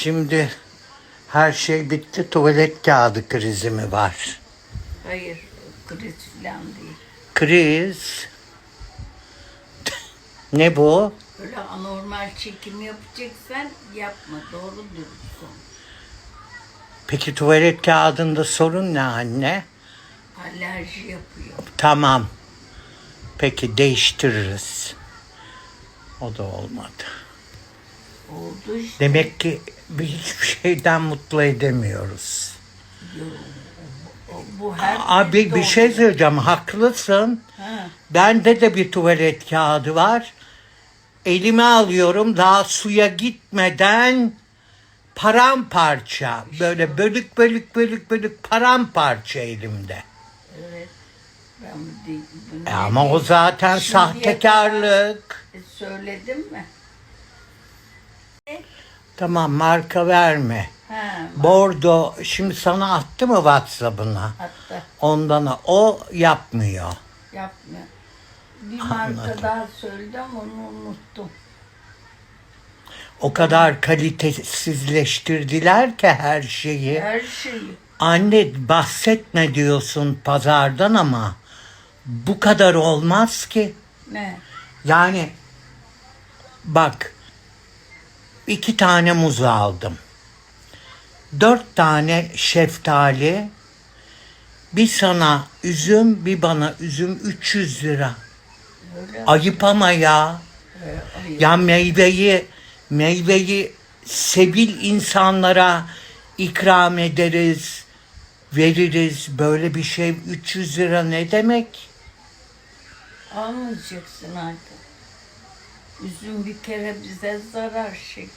Şimdi her şey bitti. Tuvalet kağıdı krizi mi var? Hayır, kriz falan değil. Kriz. ne bu? Öyle anormal çekim yapacaksan yapma, doğru dürüst ol. Peki tuvalet kağıdında sorun ne anne? Alerji yapıyor. Tamam. Peki değiştiririz. O da olmadı. Oldu işte. Demek ki hiçbir şeyden mutlu edemiyoruz. Bu her Abi bir şey söyleyeceğim. Haklısın. Ha, Bende de bir tuvalet kağıdı var. Elime alıyorum daha suya gitmeden paramparça. Böyle bölük bölük bölük bölük paramparça elimde. evet. Ben bu E ama o zaten sahtekarlık. E, söyledim mi? Tamam marka verme. Ha, Bordo şimdi sana attı mı WhatsApp'ına? hatta Ondan o yapmıyor. yapmıyor. Bir marka daha söyledi ama onu unuttum. O kadar kalitesizleştirdiler ki her şeyi. Her şeyi. Anne bahsetme diyorsun pazardan ama bu kadar olmaz ki. Ne? Yani bak iki tane muz aldım. Dört tane şeftali, bir sana üzüm, bir bana üzüm 300 lira. Ayıp ama ya. Ya meyveyi meyveyi sebil insanlara ikram ederiz, veririz. Böyle bir şey 300 lira ne demek? Almayacaksın artık. Üzüm bir kere bize zarar şeker.